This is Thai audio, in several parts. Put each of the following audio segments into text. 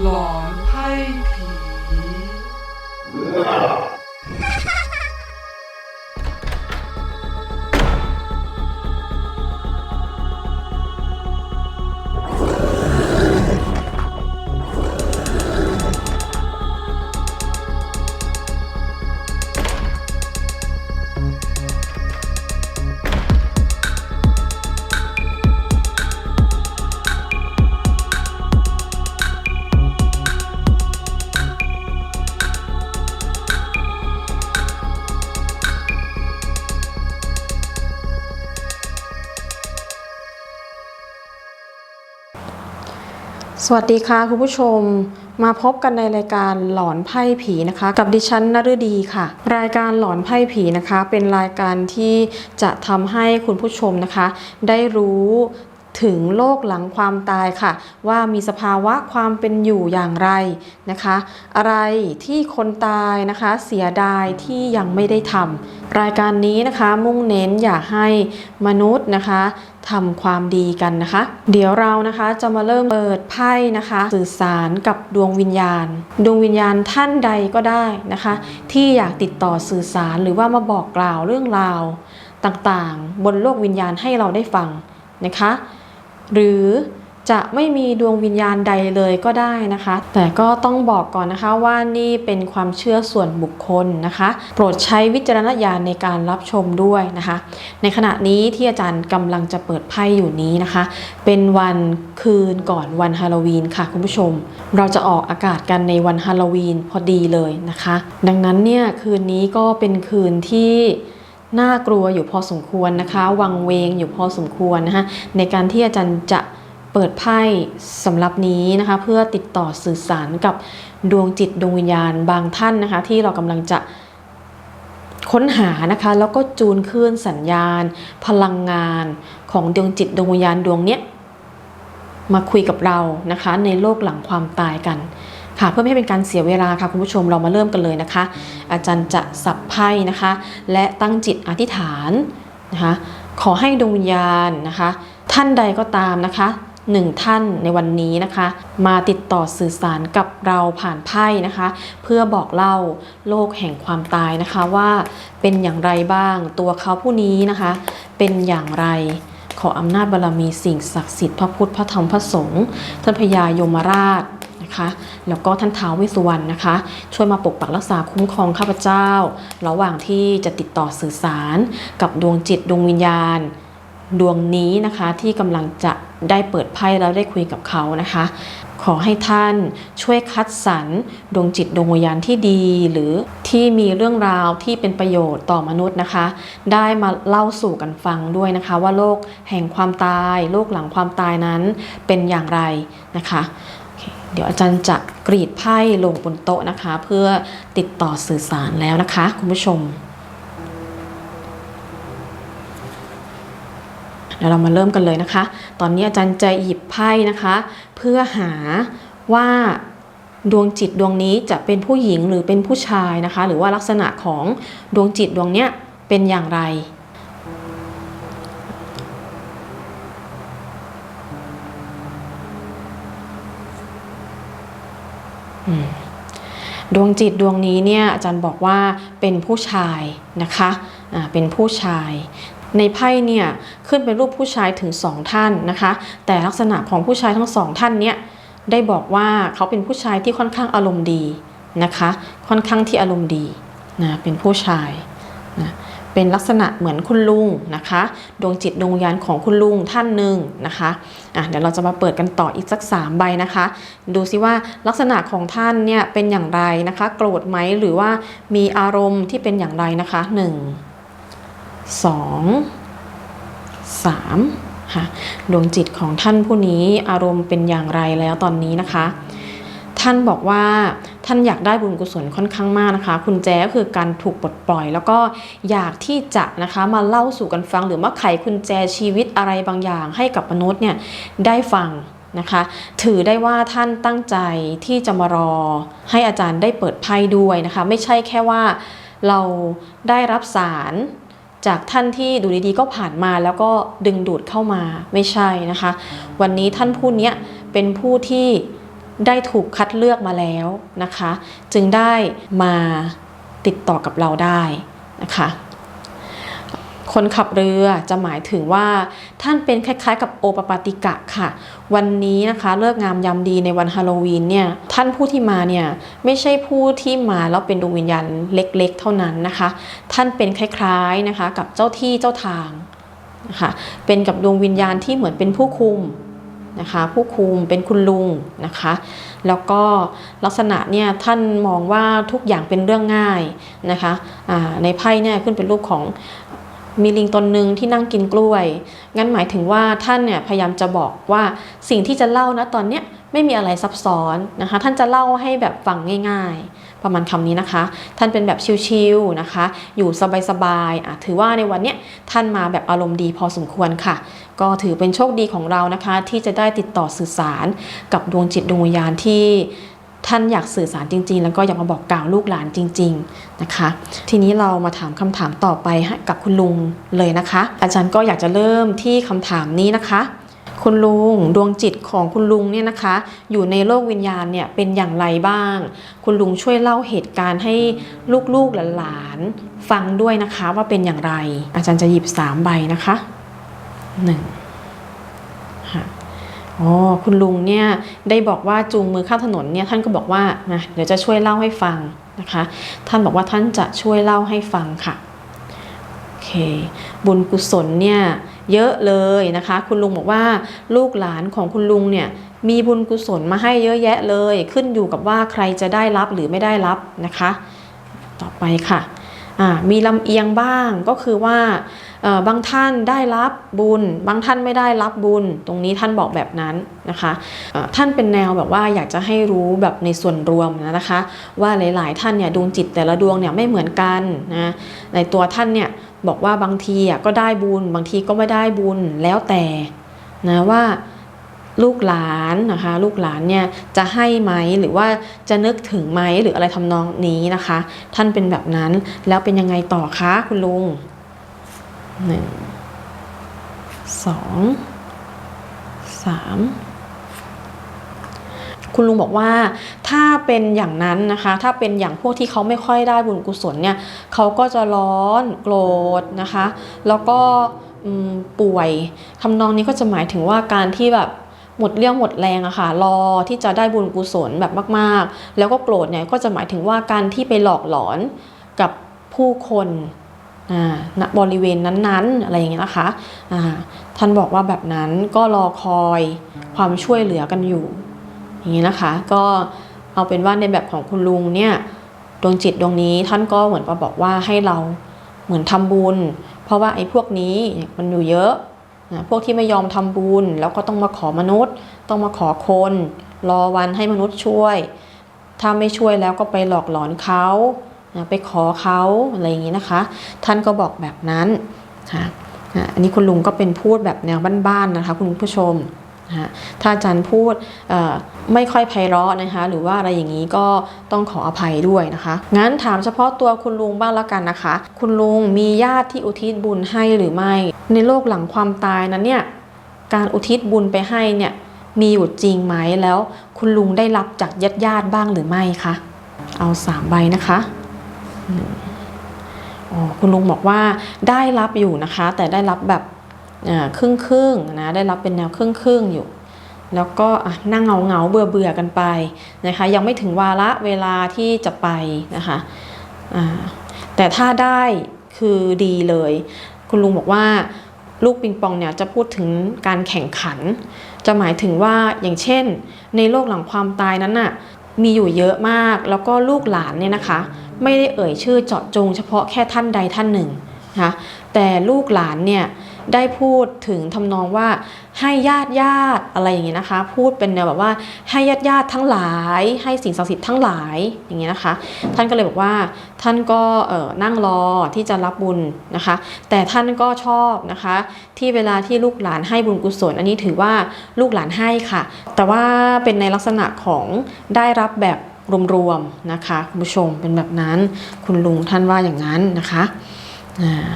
หลอนไพ่ผี สวัสดีค่ะคุณผู้ชมมาพบกันในรายการหลอนไพ่ผีนะคะ กับดิฉันนฤดีค่ะ รายการหลอนไพ่ผีนะคะ เป็นรายการที่จะทำให้คุณผู้ชมนะคะ ได้รู้ ถึงโลกหลังความตายค่ะ ว่ามีสภาวะความเป็นอยู่อย่างไรนะคะ อะไรที่คนตายนะคะเสียดายที่ยังไม่ได้ทำรายการนี้นะคะมุ่งเน้นอยากให้มนุษย์นะคะทำความดีกันนะคะ เดี๋ยวเรานะคะจะมาเริ่มเปิดไพ่นะคะ สื่อสารกับดวงวิญญาณ ดวงวิญญาณท่านใดก็ได้นะคะ ที่อยากติดต่อสื่อสารหรือว่ามาบอกกล่าวเรื่องราวต่างๆ บนโลกวิญญาณให้เราได้ฟังนะคะ หรือจะไม่มีดวงวิญญาณใดเลยก็ได้นะคะ แต่ก็ต้องบอกก่อนนะคะว่านี่เป็นความเชื่อส่วนบุคคลนะคะ โปรดใช้วิจารณญาณในการรับชมด้วยนะคะ ในขณะนี้ที่อาจารย์กำลังจะเปิดไพ่อยู่นี้นะคะ เป็นวันคืนก่อนวันฮาโลวีนค่ะคุณผู้ชม เราจะออกอากาศกันในวันฮาโลวีนพอดีเลยนะคะ ดังนั้นเนี่ยคืนนี้ก็เป็นคืนที่ น่ากลัวอยู่พอสมควรนะคะ วังเวงอยู่พอสมควรนะคะในการที่อาจารย์จะเปิดไพ่สำหรับนี้นะคะ เพื่อติดต่อสื่อสารกับดวงจิตดวงวิญญาณบางท่านนะคะ ที่เรากำลังจะค้นหานะคะ แล้วก็จูนคลื่นสัญญาณ พลังงานของดวงจิตดวงวิญญาณดวงเนี้ยมาคุยกับเรานะคะ ในโลกหลังความตายกัน ค่ะ เพื่อไม่ให้เป็นการเสียเวลาค่ะคุณผู้ชมเรามาเริ่มกันเลยนะคะ อาจารย์จะสับไพ่นะคะ และตั้งจิตอธิษฐานนะคะขอให้ดวงวิญญาณนะคะ ท่านใดก็ตามนะคะหนึ่งท่านในวันนี้นะคะ มาติดต่อสื่อสารกับเราผ่านไพ่นะคะ เพื่อบอกเล่าโลกแห่งความตายนะคะว่าเป็นอย่างไรบ้างตัวเขาผู้นี้นะคะ เป็นอย่างไรขออำนาจบารมีสิ่งศักดิ์สิทธิ์พระพุทธพระธรรมพระสงฆ์ท่านพญายมราช นะคะ แล้วก็ท่านท้าวเวสุวรรณนะคะ ช่วยมาปกปักรักษาคุ้มครองข้าพเจ้า ระหว่างที่จะติดต่อสื่อสาร กับดวงจิตดวงวิญญาณ ดวงนี้นะคะที่กำลังจะได้เปิดไพ่แล้วได้คุยกับเขานะคะ ขอให้ท่านช่วยคัดสรรดวงจิตดวงวิญญาณที่ดี หรือที่มีเรื่องราวที่เป็นประโยชน์ต่อมนุษย์นะคะ ได้มาเล่าสู่กันฟังด้วยนะคะ ว่าโลกแห่งความตาย โลกหลังความตายนั้นเป็นอย่างไรนะคะ เดี๋ยวอาจารย์จะกรีดไพ่ลงบนโต๊ะนะคะ เพื่อติดต่อสื่อสารแล้วนะคะ คุณผู้ชม เดี๋ยวเรามาเริ่มกันเลยนะคะ ตอนนี้อาจารย์จะหยิบไพ่นะคะ เพื่อหาว่าดวงจิตดวงนี้จะเป็นผู้หญิงหรือเป็นผู้ชายนะคะ หรือว่าลักษณะของดวงจิตดวงเนี้ยเป็นอย่างไร ดวงจิตดวงนี้เนี่ยอาจารย์บอกว่าเป็นผู้ชายนะคะะเป็นผู้ชายในไพ่เนี่ยขึ้นเป็นรูปผู้ชายถึงสองท่านนะคะ แต่ลักษณะของผู้ชายทั้งสองท่านเนี่ยได้บอกว่าเขาเป็นผู้ชายที่ค่อนข้างอารมณ์ดีนะคะ ค่อนข้างที่อารมณ์ดีนะเป็นผู้ชาย เป็นลักษณะเหมือนคุณลุงนะคะ ดวงจิตดวงวิญญาณของคุณลุงท่านหนึ่งนะคะอะเดี๋ยวเราจะมาเปิดกันต่ออีกสักสามใบนะคะ ดูซิว่าลักษณะของท่านเนี่ยเป็นอย่างไรนะคะ โกรธไหมหรือว่ามีอารมณ์ที่เป็นอย่างไรนะคะหนึ่งสองสามค่ะดวงจิตของท่านผู้นี้อารมณ์เป็นอย่างไรแล้วตอนนี้นะคะ ท่านบอกว่าท่านอยากได้บุญกุศลค่อนข้างมากนะคะ คุณแจก็คือการถูกปลดปล่อย แล้วก็อยากที่จะนะคะมาเล่าสู่กันฟังหรือมาไขคุณแจชีวิตอะไรบางอย่างให้กับมนุษย์เนี่ยได้ฟังนะคะ ถือได้ว่าท่านตั้งใจที่จะมารอ ให้อาจารย์ได้เปิดไพ่ด้วยนะคะ ไม่ใช่แค่ว่าเราได้รับสารจากท่านที่ดูดีๆก็ผ่านมาแล้วก็ดึงดูดเข้ามาไม่ใช่นะคะ วันนี้ท่านผู้เนี้ยเป็นผู้ที่ ได้ถูกคัดเลือกมาแล้วนะคะ จึงได้มาติดต่อกับเราได้นะคะคนขับเรือจะหมายถึงว่าท่านเป็นคล้ายๆ กับโอปปาติกะค่ะ วันนี้นะคะเลิกงามยามดีในวันฮาโลวีนเนี่ยท่านผู้ที่มาเนี่ยไม่ใช่ผู้ที่มาแล้วเป็นดวงวิญญาณเล็กๆ เท่านั้นนะคะ ท่านเป็นคล้ายๆนะคะกับเจ้าที่เจ้าทางนะคะเป็นกับดวงวิญญาณที่เหมือนเป็นผู้คุม นะคะ ผู้คุมเป็นคุณลุงนะคะ แล้วก็ลักษณะเนี่ยท่านมองว่าทุกอย่างเป็นเรื่องง่ายนะคะในไพ่เนี่ยขึ้นเป็นรูปของมีลิงตนหนึ่งที่นั่งกินกล้วย งั้นหมายถึงว่าท่านเนี่ยพยายามจะบอกว่าสิ่งที่จะเล่านะตอนเนี้ยไม่มีอะไรซับซ้อนนะคะ ท่านจะเล่าให้แบบฟังง่าย ๆ ประมาณคำนี้นะคะ ท่านเป็นแบบชิลๆนะคะ อยู่สบายๆอะถือว่าในวันเนี้ยท่านมาแบบอารมณ์ดีพอสมควรค่ะ ก็ถือเป็นโชคดีของเรานะคะ ที่จะได้ติดต่อสื่อสารกับดวงจิตดวงวิญญาณที่ท่านอยากสื่อสารจริง ๆ แล้วก็อยากมาบอกกล่าวลูกหลานจริง ๆนะคะ ทีนี้เรามาถามคำถามต่อไปกับคุณลุงเลยนะคะ อาจารย์ก็อยากจะเริ่มที่คำถามนี้นะคะ คุณลุงดวงจิตของคุณลุงเนี่ยนะคะ อยู่ในโลกวิญญาณเนี่ยเป็นอย่างไรบ้าง คุณลุงช่วยเล่าเหตุการณ์ให้ลูกๆหลานๆฟังด้วยนะคะว่าเป็นอย่างไร อาจารย์จะหยิบสามใบนะคะหนึ่งค่ะอ๋อคุณลุงเนี่ยได้บอกว่าจูงมือข้ามถนนเนี่ยท่านก็บอกว่านะเดี๋ยวจะช่วยเล่าให้ฟังนะคะ ท่านบอกว่าท่านจะช่วยเล่าให้ฟังค่ะ เค บุญกุศลเนี่ยเยอะเลยนะคะ คุณลุงบอกว่าลูกหลานของคุณลุงเนี่ยมีบุญกุศลมาให้เยอะแยะเลย ขึ้นอยู่กับว่าใครจะได้รับหรือไม่ได้รับนะคะ ต่อไปค่ะมีลำเอียงบ้างก็คือว่าบางท่านได้รับบุญ บางท่านไม่ได้รับบุญ ตรงนี้ท่านบอกแบบนั้นนะคะท่านเป็นแนวแบบว่าอยากจะให้รู้แบบในส่วนรวมนะคะ ว่าหลาย ๆ ท่านเนี่ยดวงจิตแต่ละดวงเนี่ยไม่เหมือนกันนะในตัวท่านเนี่ย บอกว่าบางทีอะก็ได้บุญ บางทีก็ไม่ได้บุญแล้วแต่นะว่าลูกหลานนะคะ ลูกหลานเนี่ยจะให้ไหมหรือว่าจะนึกถึงไหมหรืออะไรทำนองนี้นะคะ ท่านเป็นแบบนั้นแล้วเป็นยังไงต่อคะคุณลุงหนึ่งสองสาม คุณลุงบอกว่าถ้าเป็นอย่างนั้นนะคะ ถ้าเป็นอย่างพวกที่เขาไม่ค่อยได้บุญกุศลเนี่ยเขาก็จะร้อนโกรธนะคะ แล้วก็ป่วยทำนองนี้ก็จะหมายถึงว่าการที่แบบหมดเรี่ยวหมดแรงอะค่ะรอที่จะได้บุญกุศลแบบมาก ๆ แล้วก็โกรธเนี่ยก็จะหมายถึงว่าการที่ไปหลอกหลอนกับผู้คนณบริเวณนั้นๆ อะไรอย่างเงี้ยนะคะท่านบอกว่าแบบนั้นก็รอคอยความช่วยเหลือกันอยู่ อย่างนี้นะคะ ก็เอาเป็นว่าในแบบของคุณลุงเนี่ยดวงจิตดวงนี้ท่านก็เหมือนมาบอกว่าให้เราเหมือนทำบุญ เพราะว่าไอ้พวกนี้มันอยู่เยอะนะพวกที่ไม่ยอมทำบุญ แล้วก็ต้องมาขอมนุษย์ ต้องมาขอคน รอวันให้มนุษย์ช่วย ถ้าไม่ช่วยแล้วก็ไปหลอกหลอนเขานะไปขอเขาอะไรอย่างนี้นะคะ ท่านก็บอกแบบนั้นค่ะอะอันนี้คุณลุงก็เป็นพูดแบบแนวบ้านๆนะคะ คุณผู้ชม นะฮะถ้าอาจารย์พูดไม่ค่อยไพเราะนะคะ หรือว่าอะไรอย่างนี้ก็ต้องขออภัยด้วยนะคะ งั้นถามเฉพาะตัวคุณลุงบ้างล้วกันนะคะ คุณลุงมีญาติที่อุทิศบุญให้หรือไม่ ในโลกหลังความตายนั้นเนี่ยการอุทิศบุญไปให้เนี่ยมีอยู่จริงไหมแล้ว คุณลุงได้รับจากญาติญาติบ้างหรือไม่คะเอาสามใบนะคะอ๋อคุณลุงบอกว่าได้รับอยู่นะคะ แต่ได้รับแบบ ครึ่งครึ่งนะได้รับเป็นแนวครึ่งครึ่งอยู่ แล้วก็นั่งเงาเงาเบื่อเบื่อกันไปนะคะยังไม่ถึงวาระเวลาที่จะไปนะคะแต่ถ้าได้คือดีเลย คุณลุงบอกว่าลูกปิงปองเนี่ยจะพูดถึงการแข่งขัน จะหมายถึงว่าอย่างเช่น ในโลกหลังความตายนั้นน่ะมีอยู่เยอะมาก แล้วก็ลูกหลานเนี่ยนะคะ ไม่ได้เอ่ยชื่อเจาะจงเฉพาะแค่ท่านใดท่านหนึ่งนะคะแต่ลูกหลานเนี่ย ได้พูดถึงทำนองว่าให้ญาติญาติอะไรอย่างเงี้ยนะคะ พูดเป็นแนวแบบว่าให้ญาติญาติทั้งหลาย ให้สิ่งศักดิ์สิทธิ์ทั้งหลายอย่างเงี้ยนะคะ ท่านก็เลยบอกว่าท่านก็นั่งรอที่จะรับบุญนะคะ แต่ท่านก็ชอบนะคะ ที่เวลาที่ลูกหลานให้บุญกุศล อันนี้ถือว่าลูกหลานให้ค่ะ แต่ว่าเป็นในลักษณะของได้รับแบบรวมๆนะคะคุณผู้ชมเป็นแบบนั้น คุณลุงท่านว่าอย่างนั้นนะคะอ่า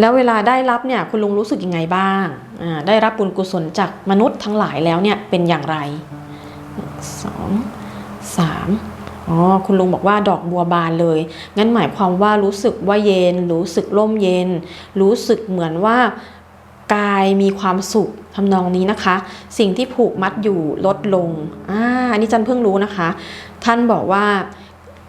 แล้วเวลาได้รับเนี่ยคุณลุงรู้สึกยังไงบ้าง ได้รับบุญกุศลจากมนุษย์ทั้งหลายแล้วเนี่ยเป็นอย่างไรสองสามอ๋อคุณลุงบอกว่าดอกบัวบานเลย งั้นหมายความว่ารู้สึกว่าเย็น รู้สึกร่มเย็น รู้สึกเหมือนว่ากายมีความสุขทำนองนี้นะคะ สิ่งที่ผูกมัดอยู่ลดลงอ่าอันนี้จันเพิ่งรู้นะคะ ท่านบอกว่า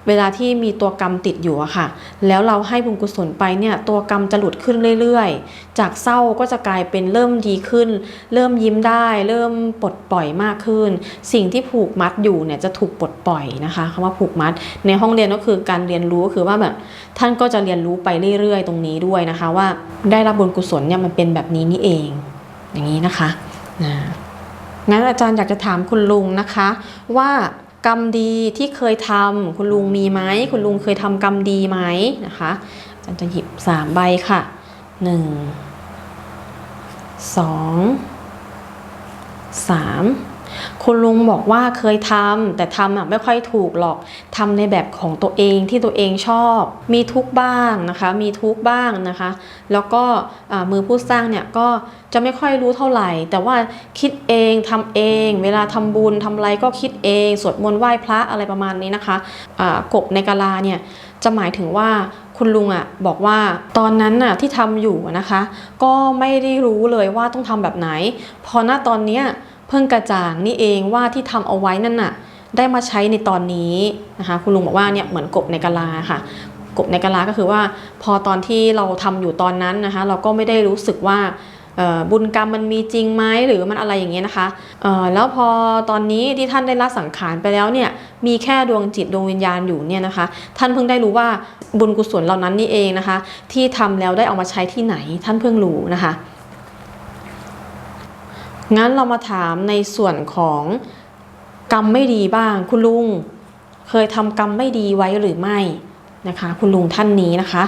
เวลาที่มีตัวกรรมติดอยู่อะค่ะ แล้วเราให้บุญกุศลไปเนี่ย ตัวกรรมจะหลุดขึ้นเรื่อยๆ จากเศร้าก็จะกลายเป็นเริ่มดีขึ้น เริ่มยิ้มได้ เริ่มปลดปล่อยมากขึ้น สิ่งที่ผูกมัดอยู่เนี่ยจะถูกปลดปล่อยนะคะคำว่าผูกมัด ในห้องเรียนก็คือการเรียนรู้ก็คือว่าแบบท่านก็จะเรียนรู้ไปเรื่อยๆ ตรงนี้ด้วยนะคะ ว่าได้รับบุญกุศลเนี่ยมันเป็นแบบนี้นี่เอง อย่างนี้นะคะนะงั้นอาจารย์อยากจะถามคุณลุงนะคะว่า กรรมดีที่เคยทำคุณลุงมีไหมคุณลุงเคยทำกรรมดีไหมนะคะจันจะหยิบสามใบค่ะหนึ่งสองสาม คุณลุงบอกว่าเคยทำแต่ทำอะไม่ค่อยถูกหรอกทำในแบบของตัวเองที่ตัวเองชอบ มีทุกข์บ้างนะคะ มีทุกข์บ้างนะคะ แล้วก็มือผู้สร้างเนี่ยก็จะไม่ค่อยรู้เท่าไหร่ แต่ว่าคิดเองทำเอง เวลาทำบุญทำอะไรก็คิดเองสวดมนต์ไหว้พระอะไรประมาณนี้นะคะอ่ากบในกาลาเนี่ยจะหมายถึงว่าคุณลุงอะบอกว่าตอนนั้นน่ะที่ทำอยู่นะคะ ก็ไม่ได้รู้เลยว่าต้องทำแบบไหน พอหน้าตอนเนี้ย เพิ่งกระจ่างนี่เองว่าที่ทำเอาไว้นั่นน่ะได้มาใช้ในตอนนี้นะคะคุณลุงบอกว่าเนี่ยเหมือนกบในกาลาค่ะกบในกะลาก็คือว่าพอตอนที่เราทำอยู่ตอนนั้นนะคะเราก็ไม่ได้รู้สึกว่าบุญกรรมมันมีจริงไหมหรือมันอะไรอย่างเงี้ยนะคะแล้วพอตอนนี้ที่ท่านได้ละสังขารไปแล้วเนี่ยมีแค่ดวงจิตดวงวิญญาณอยู่เนี่ยนะคะ ท่านเพิ่งได้รู้ว่าบุญกุศลเหล่านั้นนี่เองนะคะ ที่ทำแล้วได้เอามาใช้ที่ไหนท่านเพิ่งรู้นะคะ งั้นเรามาถามในส่วนของกรรมไม่ดีบ้าง คุณลุงเคยทำกรรมไม่ดีไว้หรือไม่นะคะ คุณลุงท่านนี้นะคะ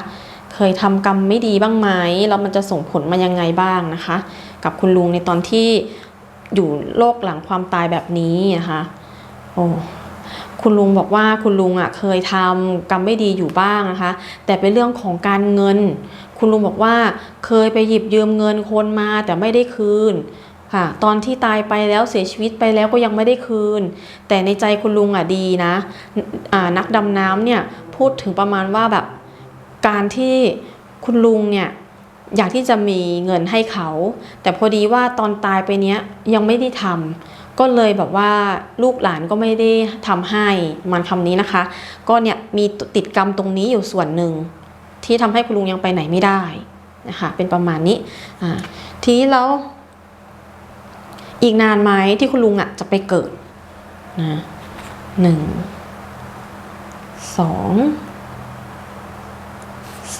เคยทำกรรมไม่ดีบ้างไหมแล้วมันจะส่งผลมายังไงบ้างนะคะ กับคุณลุงในตอนที่อยู่โลกหลังความตายแบบนี้นะคะโอ้คุณลุงบอกว่าคุณลุงอะเคยทำกรรมไม่ดีอยู่บ้างนะคะ แต่เป็นเรื่องของการเงิน คุณลุงบอกว่าเคยไปหยิบยืมเงินคนมาแต่ไม่ได้คืน ค่ะ ตอนที่ตายไปแล้วเสียชีวิตไปแล้วก็ยังไม่ได้คืน แต่ในใจคุณลุงอะดีนะอ่านักดำน้ำเนี่ยพูดถึงประมาณว่าแบบการที่คุณลุงเนี่ยอยากที่จะมีเงินให้เขา แต่พอดีว่าตอนตายไปเนี้ยยังไม่ได้ทำก็เลยแบบว่าลูกหลานก็ไม่ได้ทำให้มันคำนี้นะคะ ก็เนี่ยมีติดกรรมตรงนี้อยู่ส่วนหนึ่ง ที่ทำให้คุณลุงยังไปไหนไม่ได้นะคะเป็นประมาณนี้ทีนี้แล้ว อีกนานไหมที่คุณลุงอะจะไปเกิดนะหนึ่งสอง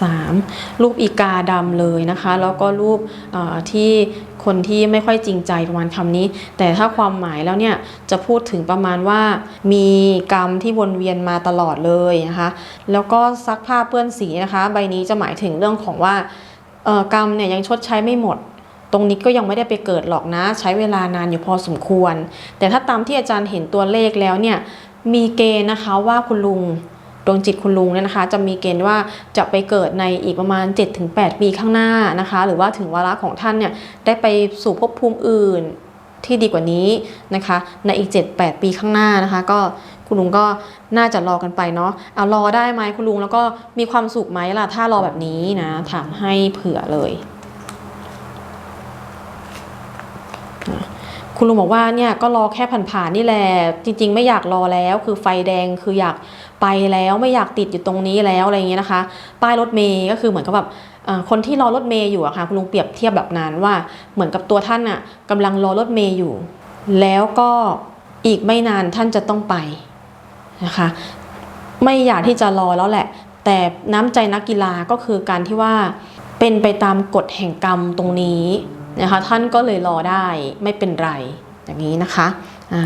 สามรูปอีกาดำเลยนะคะ แล้วก็รูปที่คนที่ไม่ค่อยจริงใจประมาณคำนี้ แต่ถ้าความหมายแล้วเนี่ยจะพูดถึงประมาณว่ามีกรรมที่วนเวียนมาตลอดเลยนะคะ แล้วก็ซักผ้าเปื้อนสีนะคะ ใบนี้จะหมายถึงเรื่องของว่ากรรมเนี่ยยังชดใช้ไม่หมด ตรงนี้ก็ยังไม่ได้ไปเกิดหรอกนะ ใช้เวลานานอยู่พอสมควร แต่ถ้าตามที่อาจารย์เห็นตัวเลขแล้วเนี่ยมีเกณฑ์นะคะว่าคุณลุงดวงจิตคุณลุงเนี่ยนะคะ จะมีเกณฑ์ว่าจะไปเกิดในอีกประมาณ 7-8 ปีข้างหน้านะคะ หรือว่าถึงวาระของท่านเนี่ยได้ไปสู่ภพภูมิอื่นที่ดีกว่านี้นะคะ ในอีก 7-8 ปีข้างหน้านะคะ ก็คุณลุงก็น่าจะรอกันไปเนาะเอารอได้ไหมคุณลุงแล้วก็มีความสุขไหมล่ะถ้ารอแบบนี้นะถามให้เผื่อเลย คุณลุงบอกว่าเนี่ยก็รอแค่ผ่านๆนี่แหละจริง ๆ ไม่อยากรอแล้ว คือไฟแดงคืออยากไปแล้วไม่อยากติดอยู่ตรงนี้แล้วอะไรอย่างเงี้ยนะคะ ป้ายรถเมย์ก็คือเหมือนกับแบบคนที่รอรถเมย์อยู่อะค่ะคุณลุงเปรียบเทียบแบบนั้นว่าเหมือนกับตัวท่านอะกำลังรอรถเมย์อยู่ แล้วก็อีกไม่นานท่านจะต้องไปนะคะ ไม่อยากที่จะรอแล้วแหละ แต่น้ำใจนักกีฬาก็คือการที่ว่าเป็นไปตามกฎแห่งกรรมตรงนี้ นะคะท่านก็เลยรอได้ไม่เป็นไรอย่างนี้นะคะอ่า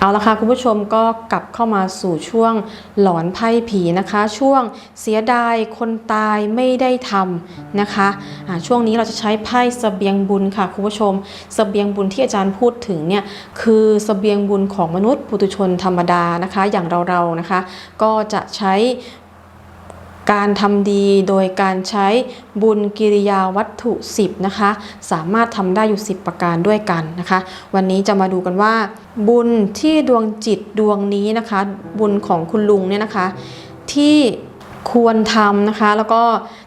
เอาละค่ะคุณผู้ชมก็กลับเข้ามาสู่ช่วงหลอนไพ่ผีนะคะ ช่วงเสียดายคนตายไม่ได้ทำนะคะอ่าช่วงนี้เราจะใช้ไพ่เสบียงบุญค่ะคุณผู้ชมเสบียงบุญที่อาจารย์พูดถึงเนี่ยคือเสบียงบุญของมนุษย์ปุถุชนธรรมดานะคะ อย่างเราๆนะคะ ก็จะใช้ การทำดีโดยการใช้บุญกิริยาวัตถุ 10 นะคะ สามารถทำได้อยู่ 10 ประการด้วยกันนะคะ วันนี้จะมาดูกันว่า บุญที่ดวงจิตดวงนี้นะคะ บุญของคุณลุงเนี่ยนะคะ ที่ควรทำนะคะ แล้วก็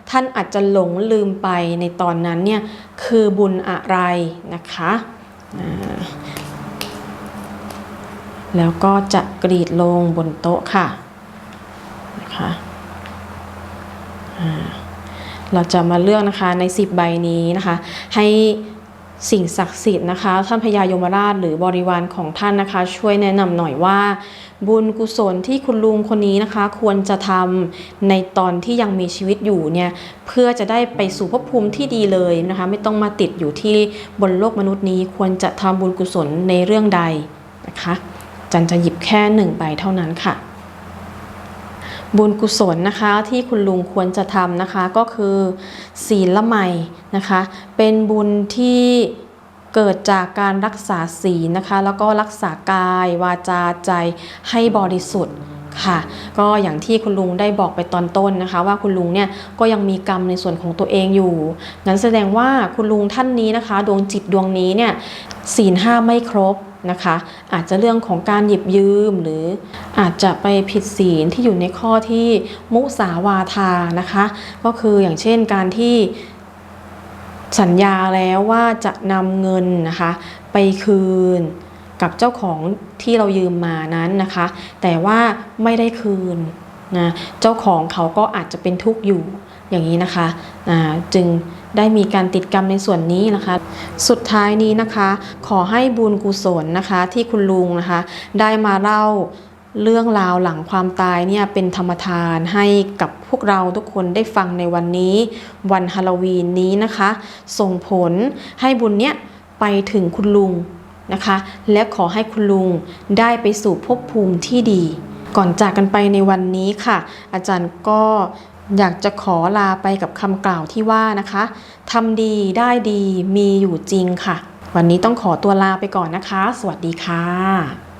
ท่านอาจจะหลงลืมไปในตอนนั้นเนี่ยคือบุญอะไรนะคะแล้วก็จะกรีดลงบนโต๊ะค่ะนะคะ เราจะมาเลือกนะคะใน 10 ใบนี้นะคะ ให้สิ่งศักดิ์สิทธิ์นะคะ ท่านพญายมราชหรือบริวารของท่านนะคะ ช่วยแนะนำหน่อยว่า บุญกุศลที่คุณลุงคนนี้นะคะ ควรจะทำในตอนที่ยังมีชีวิตอยู่เนี่ยเพื่อจะได้ไปสู่ภพภูมิที่ดีเลยนะคะ ไม่ต้องมาติดอยู่ที่บนโลกมนุษย์นี้ ควรจะทำบุญกุศลในเรื่องใดนะคะ จันจะหยิบแค่หนึ่งใบเท่านั้นค่ะ บุญกุศลนะคะที่คุณลุงควรจะทำนะคะก็คือศีลละไมนะคะ เป็นบุญที่เกิดจากการรักษาศีลนะคะ แล้วก็รักษากายวาจาใจให้บริสุทธิ์ค่ะ ก็อย่างที่คุณลุงได้บอกไปตอนต้นนะคะ ว่าคุณลุงเนี่ยก็ยังมีกรรมในส่วนของตัวเองอยู่นั้นแสดงว่าคุณลุงท่านนี้นะคะ ดวงจิตดวงนี้เนี่ยศีลห้าไม่ครบ นะคะ อาจจะเรื่องของการหยิบยืมหรืออาจจะไปผิดศีลที่อยู่ในข้อที่มุสาวาทานะคะ ก็คืออย่างเช่นการที่สัญญาแล้วว่าจะนำเงินนะคะ ไปคืนกับเจ้าของที่เรายืมมานั้นนะคะ แต่ว่าไม่ได้คืนนะเจ้าของเขาก็อาจจะเป็นทุกข์อยู่ อย่างนี้นะคะจึงได้มีการติดกรรมในส่วนนี้นะคะ สุดท้ายนี้นะคะ ขอให้บุญกุศลนะคะ ที่คุณลุงนะคะ ได้มาเล่าเรื่องราวหลังความตายเนี่ยเป็นธรรมทานให้กับพวกเราทุกคนได้ฟังในวันนี้ วันฮาโลวีนนี้นะคะ ส่งผลให้บุญเนี้ยไปถึงคุณลุงนะคะ และขอให้คุณลุงได้ไปสู่ภพภูมิที่ดี ก่อนจากกันไปในวันนี้ค่ะ อาจารย์ก็ อยากจะขอลาไปกับคำกล่าวที่ว่านะคะทำดีได้ดีมีอยู่จริงค่ะ วันนี้ต้องขอตัวลาไปก่อนนะคะ สวัสดีค่ะ